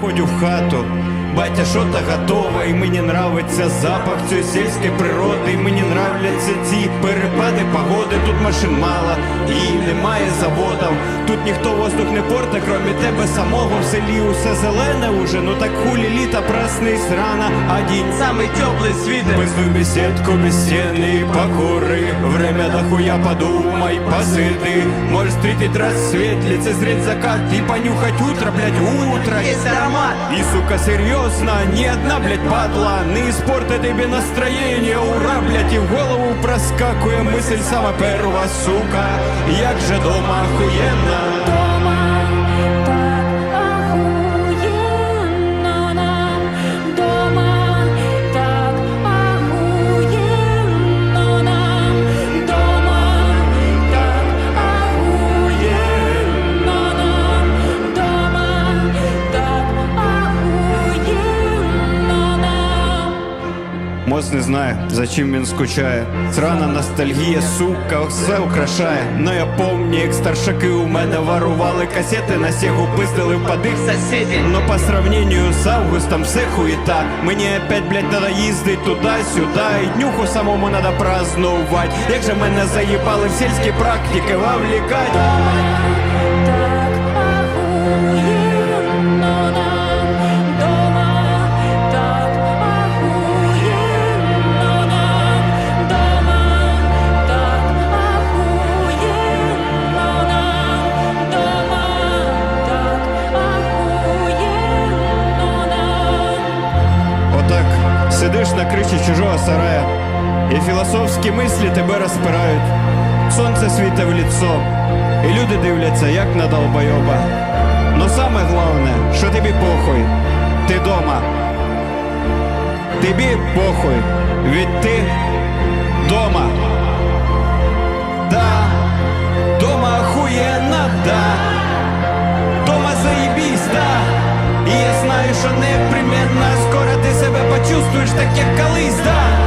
заходжу в хату. Батя, що то готово, і мені нравиться запах цієї сільської природи, і мені нравляться ці перепади погоди. Тут машин мало і немає заводів. Тут ніхто воздух не порте, крім тебе самого в селі усе зелене уже. Ну так хулі літа проснись рано, один Самый теплый свитер Пиздуй беседку без стены покуры Время дохуя подумай, посыты Можешь встретить рассвет, лицезреть закат И понюхать утро, блять, утро Есть аромат И, сука, серьезно, ни одна, блять, падла. Не испортит тебе настроение, ура, блять И в голову проскакує мысль сама. Перва, сука Як же дома охуенно. Дома Мозг не знає, за чим він скучає. Срана ностальгія, сука, все украшає. Но я помню, як старшаки у мене варували касети, на сігу пиздили в подих. Соседи Но по сравнению з августом все хуета Мені опять, блядь, надо їздить туди-сюди І днюху самому надо празднувати Як же мене заїбали в сільські практики вовлікать сидиш на криші чужого сарая І філософські мислі тебе розпирають. Сонце світе в ліцо І люди дивляться, як на долбойоба. Но саме головне, що тобі похуй Ти дома. Тобі похуй Ведь ти що непременно скоро ти себе почувствуєш так, як колись, да